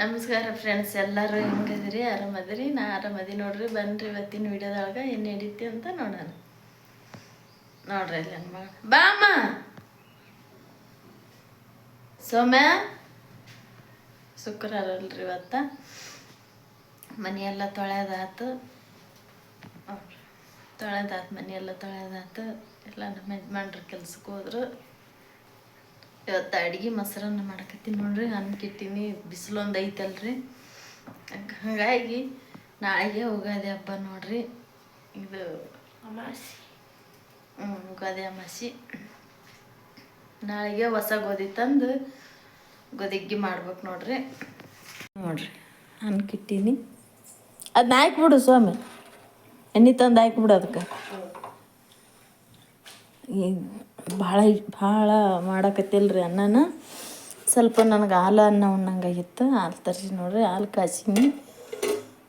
ನಮಸ್ಕಾರ ಫ್ರೆಂಡ್ಸ್ ಎಲ್ಲರೂ ಹೆಂಗದಿರಿ ಆರಾಮದಿರಿ? ನಾ ಆರಾಮದಿ ನೋಡ್ರಿ, ಬನ್ರಿ ಇವತ್ತಿನ ವಿಡಿಯೋದೊಳಗೆ ಏನು ನಡೀತಿ ಅಂತ ನೋಡೋಣ. ನೋಡ್ರಿ ಇಲ್ಲ ಮಗ ಬಾ ಅಮ್ಮ. ಸೌಮ್ಯ? ಶುಕ್ರವಾರ ಅಲ್ರಿ ಇವತ್ತ. ಮನೆಯೆಲ್ಲ ನೋಡ್ರಿ ತೊಳೆದಾತು ಮನೆಯೆಲ್ಲ ತೊಳೆದಾತು ಎಲ್ಲ ನಮ್ಮ ಯಜಮಾನ್ರ ಕೆಲ್ಸಕ್ಕೆ ಹೋದ್ರು. ಇವತ್ತು ಅಡ್ಗೆ ಮೊಸರನ್ನ ಮಾಡಕತ್ತೀನಿ ನೋಡ್ರಿ ಅನ್ಕಿಟ್ಟಿನಿ ಬಿಸಿಲು ಒಂದು ಐತಲ್ರಿ. ಹಾಗಾಗಿ ನಾಳೆಗೆ ಉಗಾದಿ ಹಬ್ಬ ನೋಡ್ರಿ. ಇದು ಅಮಾಸಿ. ಹ್ಞೂ ಗೋಧಿ ಅಮಾಸಿ. ನಾಳೆಗೆ ಹೊಸ ಗೋಧಿ ತಂದು ಗೋಧಿಗ್ಗಿ ಮಾಡ್ಬೇಕು ನೋಡ್ರಿ. ನೋಡ್ರಿ ಅನ್ಕಿಟ್ಟೀನಿ ಅದನ್ನ ಹಾಕ್ಬಿಡು ಸ್ವಾಮಿ. ಎಣ್ಣೆ ತಂದು ಹಾಕ್ಬಿಡು ಅದಕ್ಕೆ ಈ ಭಾಳ ಭಾಳ ಮಾಡಕತ್ತಿಲ್ರಿ ಅನ್ನನ. ಸ್ವಲ್ಪ ನನಗೆ ಹಾಲು ಅನ್ನ ಉಣ್ಣಂಗಾಗಿತ್ತು ಹಾಲು ತರಿಸಿ ನೋಡ್ರಿ, ಹಾಲು ಕಾಸಿನಿ.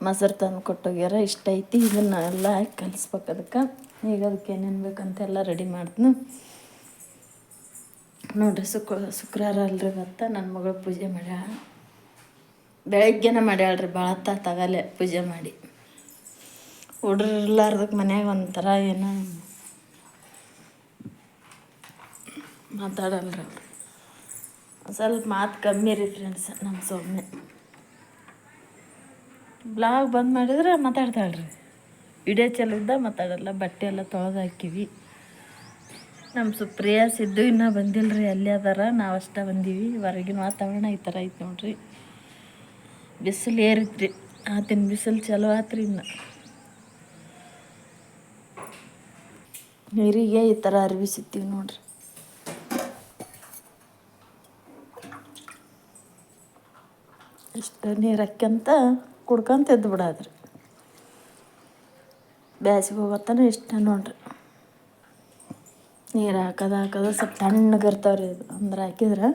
ಮೊಸರು ತಂದು ಕೊಟ್ಟೋಗ್ಯಾರ, ಇಷ್ಟ ಐತಿ. ಇದನ್ನ ಎಲ್ಲ ಹಾಕಿ ಕಲಿಸ್ಬೇಕು ಅದಕ್ಕೆ. ಈಗ ಅದಕ್ಕೆ ಏನೇನು ಬೇಕಂತೆಲ್ಲ ರೆಡಿ ಮಾಡ್ತೀನಿ ನೋಡ್ರಿ ಸುಕ್ ಶುಕ್ರವಾರ ಅಲ್ರಿ ಇವತ್ತು ನನ್ನ ಮಗಳು ಪೂಜೆ ಮಾಡ್ಯಾಳ. ಬೆಳಗ್ಗೆನ ಮಾಡ್ಯಾಳ್ರಿ ಭಾಳ ತಗಲೆ ಪೂಜೆ ಮಾಡಿ. ಹುಡ್ರಿರ್ಲಾರ್ದಕ್ಕೆ ಮನ್ಯಾಗ ಒಂಥರ ಏನೋ ಮಾತಾಡಲ್ರಿ. ಅವ್ರು ಸ್ವಲ್ಪ ಮಾತು ಕಮ್ಮಿ ರೀ ಫ್ರೆಂಡ್ಸ್ ನಮ್ಮ ಸೊಮ್ಮೆ ಬ್ಲಾಗ್ ಬಂದ್ ಮಾಡಿದ್ರೆ ಮಾತಾಡ್ತಾಳ್ರಿ. ವಿಡಿಯೋ ಚಲಿದ್ದ ಮಾತಾಡಲ್ಲ, ಬಟ್ಟೆ ಎಲ್ಲ ತೊಳೆದು ಹಾಕಿವಿ. ನಮ್ಮ ಸುಪ್ರಿಯಾ, ಸಿದ್ದು ಇನ್ನೂ ಬಂದಿಲ್ಲ ರೀ ಅಲ್ಲಿ ಅದಾರ, ನಾವು ಅಷ್ಟ ಬಂದೀವಿ. ಹೊರಗಿನ ವಾತಾವರಣ ಈ ಥರ ಐತೆ ನೋಡ್ರಿ. ಬಿಸಿಲು ಏರಿತ್ರಿ, ಆತಿನ ಬಿಸಿಲು ಚಲೋ ಆತ್ರಿ ಇನ್ನು. ನೀರಿಗೆ ಈ ಥರ ಅರ್ವಿ ಸಿಗ್ತೀವಿ ನೋಡ್ರಿ. ಇಷ್ಟು ನೀರು ಹಾಕ್ಯಂತ ಕುಡ್ಕೊಂತ ಎದ್ದು ಬಿಡೋದ್ರಿ ಬ್ಯಾಸಿಗೆ ಹೋಗತ್ತಾನ ಇಷ್ಟ ನೋಡ್ರಿ. ನೀರು ಹಾಕೋದು ಹಾಕೋದು ಸ್ವಲ್ಪ ತಣ್ಣಗಿರ್ತಾವ್ರಿ ಇದು. ಅಂದ್ರೆ ಹಾಕಿದ್ರೆ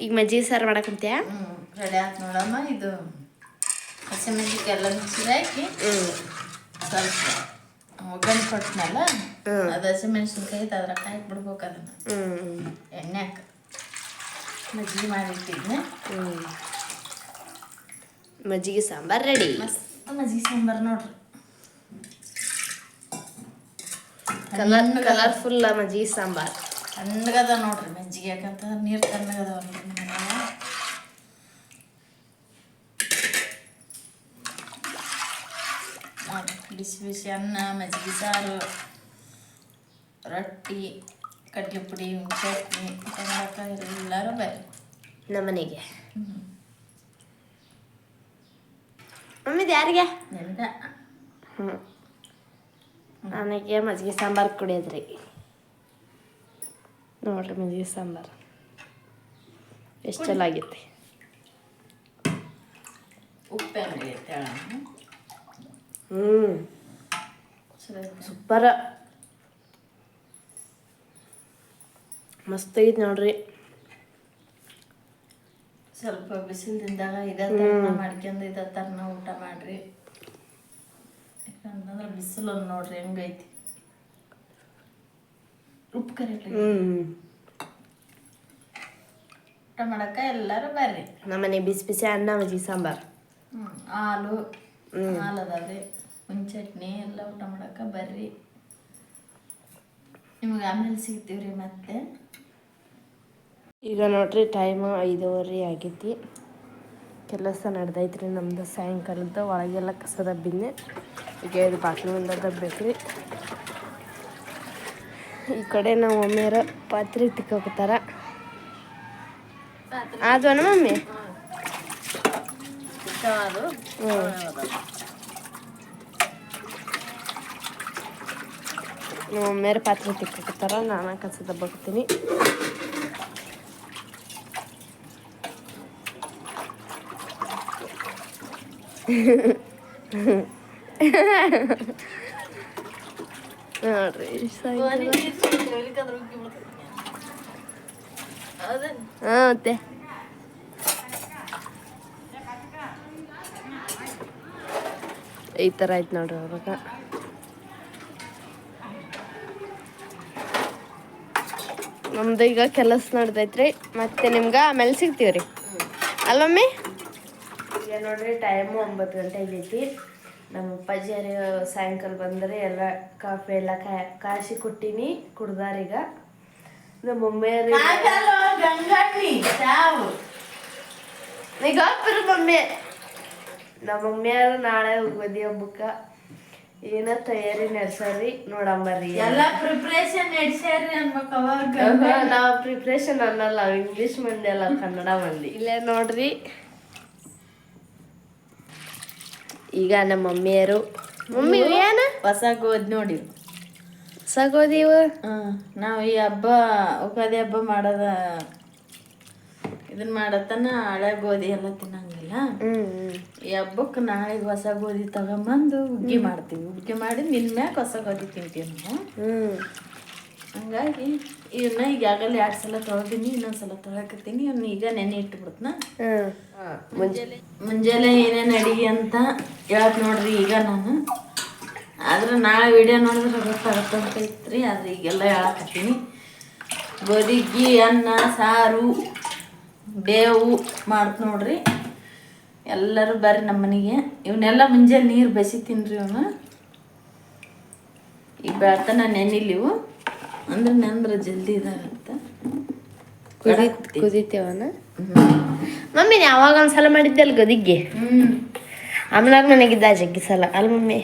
ಈಗ ಮಜ್ಜಿಗೆ ಸಾರು ಮಾಡಕಂತ್ಯಾ? ರೆಡಿ ಆಯ್ತು ನೋಡಮ್ಮ ಇದು ಹಸಿಮೆಣಸಿಗೆ ಎಲ್ಲ ಮಿಕ್ಸಿಗೆ ಹಾಕಿ ಸ್ವಲ್ಪ ಒಗ್ಗರಣೆ ಕೊಟ್ಟನಲ್ಲ ಅದು ಹಸಿಮೆಣ್ಸಿನ್ಕಾಯಿ ಐತೆ ಅದ್ರಾಗ ಹಾಕಿ ಬಿಡ್ಬೇಕು ಅದನ್ನು. ಹ್ಮ್. ಹಾಕ ಮಜ್ಜಿಗೆ ಮಾಡಿಟ್ಟಿದ್ನೆ ಮಜ್ಜಿಗೆ ಸಾಂಬಾರ್ ರೆಡಿ. ಮಸ್ತ್ ಮಜ್ಜಿಗೆ ಸಾಂಬಾರು ನೋಡ್ರಿ. ಕಲರ್ ಕಲರ್ಫುಲ್ ಮಜ್ಜಿಗೆ ಸಾಂಬಾರ್. ತಣ್ಣಗದ ನೋಡ್ರಿ ಮಜ್ಜಿಗೆ ಯಾಕಂತಂದ್ರೆ ನೀರು ತಣ್ಣಗದವಲ್ರಿ ನಮ್ಮ ಮನ್ಯಾಗ ನೋಡ್ರಿ ಬಿಸಿ ಬಿಸಿ ಅನ್ನ ಮಜ್ಜಿಗೆ ಸಾರು ರೊಟ್ಟಿ ಕಡ್ಲೆ ಪುಡಿ ಚಟ್ನಿ ಎಲ್ಲರೂ ಬರ್ರಿ. ನಮ್ಮನೆಗೆ. ಮಮ್ಮಿದು ಯಾರಿಗೆ? ನಿಮ್ದ ಹ್ಞೂ ನನಗೆ ಮಜ್ಜಿಗೆ ಸಾಂಬಾರು ಕುಡಿಯೋದ್ರಿ. ನೋಡ್ರಿ ಮಜ್ಜಿಗೆ ಸಾಂಬಾರು. ಎಷ್ಟು ಚಲೋ ಆಗೈತಿ ಉಪ್ಪೆ ಅಂಗಡಿ ಐತೆ ಹೇಳಮ್ಮ ಹ್ಞೂ. ಸೂಪರ. ಮಸ್ತ್ ಐತಿ ನೋಡ್ರಿ. ಸ್ವಲ್ಪ ಬಿಸಿಲಿಂದಾಗ ಇದೇ ಥರನ ಮಾಡ್ಕೊಂಡು ಇದೇ ಥರನ ಊಟ ಮಾಡ್ರಿ. ಯಾಕಂತಂದ್ರೆ ಬಿಸಿಲು ನೋಡ್ರಿ ಹೆಂಗೈತಿ ಉಪ್ಪು ಹ್ಞೂ ಊಟ ಮಾಡಕ್ಕೆ ಎಲ್ಲರೂ ಬರ್ರಿ. ನಮ್ಮನೆ ಬಿಸಿ ಬಿಸಿ ಅನ್ನ ಮಜ್ಜಿಗೆ ಸಾಂಬಾರು. ಹ್ಞೂ ಹಾಲು ಹಾಲು ಅದಾವ್ರಿ. ಹುಣ್ ಚಟ್ನಿ ಎಲ್ಲ ಊಟ ಮಾಡೋಕೆ ಬರ್ರಿ. ನಿಮ್ಗೆ ಆಮೇಲೆ ಸಿಗ್ತೀವಿ ರೀ ಮತ್ತೆ. ಈಗ ನೋಡ್ರಿ ಟೈಮ್ ಐದೂವರೆ ಆಗೈತಿ. ಕೆಲಸ ನಡೆದೈತ್ರಿ ನಮ್ಮದು ಸಾಯಂಕಾಲದ ಒಳಗೆಲ್ಲ ಕಸದ ಬಿನ್ನೆ ಈಗ ಇದು ಬಾತ್ರೂಮಿಂದ ಮುಂದೆ ರೀ ಈ ಕಡೆ ನಾವು ಮಮ್ಮಿಯರ ಪಾತ್ರೆ ತಿಕ್ಕೋಕತ್ತಾರ ಆದ್ವನ ಮಮ್ಮಿ? ಅದು. ಹ್ಞೂ ಮಮ್ಮಿಯರ ಪಾತ್ರೆ ತಿಕ್ಕಿರ್ತಾರ ನಾನು ಕಸ ದಬ್ಬಕತ್ತೀನಿ ನೋಡ್ರಿ ಹಾಂ ಮತ್ತೆ? ಈ ಥರ ಆಯ್ತು ನೋಡ್ರಿ ಅವಾಗ. ನಮ್ದು ಈಗ ಕೆಲಸ ನಡ್ದೈತ್ರಿ. ಮತ್ತೆ ನಿಮ್ಗೆ ಆಮೇಲೆ ಸಿಗ್ತೀವ್ರಿ. ಅಲ್ಲೊಮ್ಮೆ ಈಗ ನೋಡ್ರಿ ಟೈಮು ಒಂಬತ್ತು ಗಂಟೆ ಆಗೈತಿ. ನಮ್ಮ ಅಪ್ಪಾಜಿಯರು ಸಾಯಂಕಾಲ ಬಂದರೆ ಎಲ್ಲ ಕಾಫಿ ಎಲ್ಲ ಕಾ- ಕಾಯಿಸಿ ಕೊಟ್ಟಿನಿ ಕುಡ್ದಾರೀಗ ನಮ್ಮ ಹಾಕ್ಬಿರು ಮಮ್ಮಿ. ನಮ್ಮ ಮಮ್ಮಿಯರು ನಾಳೆ ಹೋಗ್ಬೋದಿ ಹಬ್ಬಕ್ಕೆ. ಏನ ತಯಾರಿ ನಡ್ಸಾರಿ ರೀ ಎಲ್ಲ ಪ್ರಿಪ್ರೇಷನ್ ನಡ್ಸ್ಯಾರಿ ಅನ್ಬೇಕು ಅವಾಗ ನಾವು ಪ್ರಿಪ್ರೇಷನ್ ಅನ್ನಲ್ಲ ಇಂಗ್ಲಿಷ್ ಮಂದಿ ಅಲ್ಲ ಕನ್ನಡ ಮಂದಿ. ಇಲ್ಲೇ ನೋಡ್ರಿ. ಈಗ ನಮ್ಮ ಮಮ್ಮಿಯರು ಮಮ್ಮಿ ಏನ? ಹೊಸ ಗೋಧಿ ನೋಡಿ ಹೊಸ ಹ್ಮ್ ನಾವು ಈ ಹಬ್ಬ ಉಗಾದಿ ಹಬ್ಬ ಮಾಡೋದ ಇದನ್ನ ಮಾಡತನ ಹಳೆ ಗೋಧಿ ಎಲ್ಲ ತಿನ್ನಂಗಿಲ್ಲ ಹ್ಮ್ ಈ ಹಬ್ಬಕ್ಕೆ ನಾಳೆಗೆ ಹೊಸ ಗೋಧಿ ತಗೊಂಬಂದು ಹುಗ್ಗಿ ಮಾಡ್ತೀವಿ. ಹುಗ್ಗಿ ಮಾಡಿ ನಿನ್ನ ಮ್ಯಾಗ ಹೊಸ ಗೋಧಿ ತಿಂತೀವಿ ನಾವು. ಹ್ಮ್. ಹಂಗಾಗಿ ಇವನ್ನ ಈಗಾಗಲೇ ಎರಡು ಸಲ ತೊಳೆದೀನಿ ಇನ್ನೊಂದ್ಸಲ ತೊಳಕತ್ತೀನಿ ಇವನ್ನ ಈಗ ನೆನೆ ಇಟ್ಟು ಬಿಡ್ತನ ಮುಂಜಾನೆ ಮುಂಜಾನೆ ಏನೇನು ಅಡಿಗೆ ಅಂತ ಹೇಳಕ್ ನೋಡ್ರಿ ಈಗ ನಾನು. ಆದ್ರೆ ನಾಳೆ ವಿಡಿಯೋ ನೋಡಿದ್ರೆ ಗೊತ್ತಾಗತ್ತಂತ ಐತ್ರಿ ಆದ್ರೆ ಈಗೆಲ್ಲ ಹೇಳಕತ್ತೀನಿ. ಗೋಧಿಗಿ ಅನ್ನ ಸಾರು ಬೇವು ಮಾಡ್ತು ನೋಡ್ರಿ. ಎಲ್ಲರೂ ಬರ್ರಿ ನಮ್ಮ ಮನೆಗೆ. ಇವನ್ನೆಲ್ಲ ಮುಂಜಾನೆ ನೀರು ಬೆಸಿ ತಿನ್ರಿ ಇವನು. ಈಗ ಬೆಳ್ತಾನ ನೆನಿಲಿವು ಅಂದ್ರೆ ನೆಂದ್ರೆ ಜಲ್ದಿ ಇದಾಗತ್ತ. ಕುದಿತೇವನ ಮಮ್ಮಿ ಯಾವಾಗ ಒಂದ್ಸಲ ಮಾಡಿದ್ದೆ ಅಲ್ಲಿ ಗದಿಗ್ಗೆ? ಆಮ್ಲಾಗ ನನಗಿದ್ದ ಜಗ್ಗಿ ಸಲ. ಅಲ್ಲ ಮಮ್ಮಿ?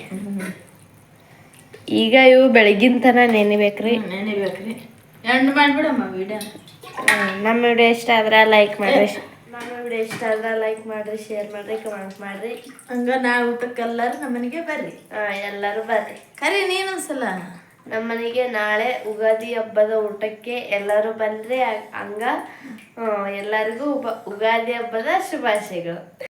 ಈಗ ಇವು ಬೆಳಗಿನ ತನ ನೆನಿಬೇಕ್ರಿ. ನೆನಿಬೇಕ್ರಿ. ಎಂಡ್ ಮಾಡ್ಬಿಡಮ್ಮ ವಿಡಿಯೋ ನಮ್ಮ ವಿಡಿಯೋ ಇಷ್ಟ ಆದ್ರೆ ಲೈಕ್ ಮಾಡ್ರಿ. ನಮ್ಮ ವಿಡಿಯೋ ಇಷ್ಟ ಆದ್ರೆ ಲೈಕ್ ಮಾಡ್ರಿ ಶೇರ್ ಮಾಡ್ರಿ ಕಮೆಂಟ್ ಮಾಡ್ರಿ. ಹಂಗ ನಾ ಊಟಕ್ಕೆಲ್ಲರೂ ನಮ್ಮ ಮನೆಗೆ ಬರ್ರಿ. ಆ, ಎಲ್ಲರೂ ಬರ್ರಿ. ಕರಿ ನೀನೊಂದ್ಸಲ. ನಮ್ಮ ಮನೆಗೆ ನಾಳೆ ಉಗಾದಿ ಹಬ್ಬದ ಊಟಕ್ಕೆ ಎಲ್ಲರೂ ಬಂದ್ರೆ ಹಂಗ ಎಲ್ಲರಿಗೂ ಉಗಾದಿ ಹಬ್ಬದ ಶುಭಾಶಯಗಳು.